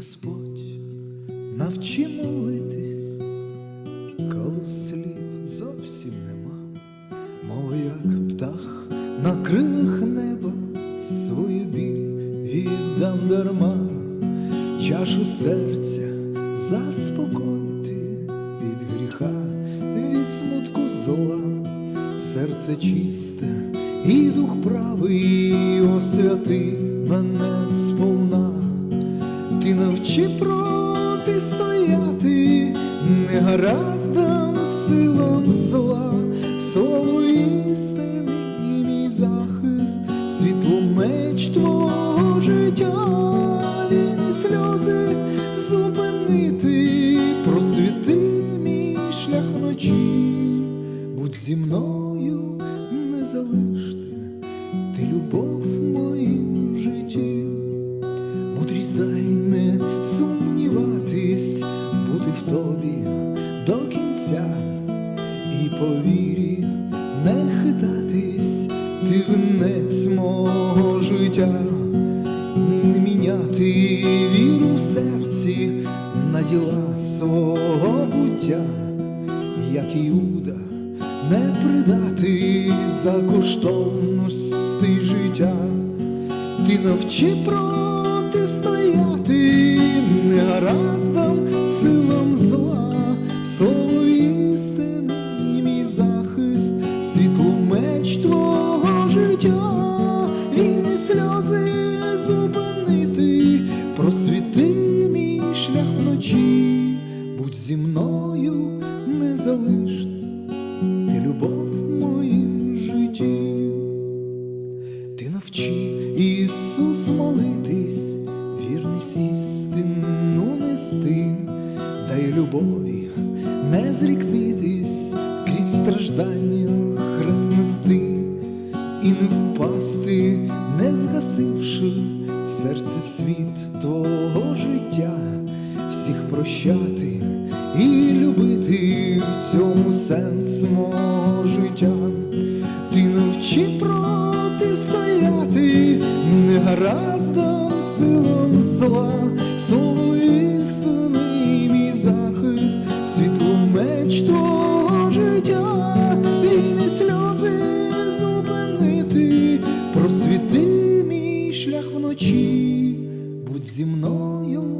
Господь, навчи молитись, коли слів зовсім нема, мов як птах на крилах неба свою біль віддам дарма, чашу серця заспокойте від гріха, від смутку зла, серце чисте і дух правий освяти мене сповна. Ти навчи протистояти негараздам силам зла, слово істини мій захист, світло меч твого життя, він і сльози зупинити, просвіти мій шлях вночі, будь зі мною не залиште, ти любов в моїм житті. Мудрість дай сумніватись, бути в тобі до кінця. І по вірі не хитатись, ти винець мого життя, міняти віру в серці на діла свого буття, як Іуда, не придати за коштовності життя. Ти навчи протистояти зупинити, просвіти мій шлях вночі, будь зі мною не залиш, ти любов в моїм житті. Ти навчи Ісус молитись, вірність істину нести, дай любові не зріктитись, крізь страждання хрест нести, і не впасти, не згасивши в серці світ твого життя, всіх прощати і любити в цьому сенс мого життя. Ти навчи протистояти негараздам силам зла, слово будь зі мною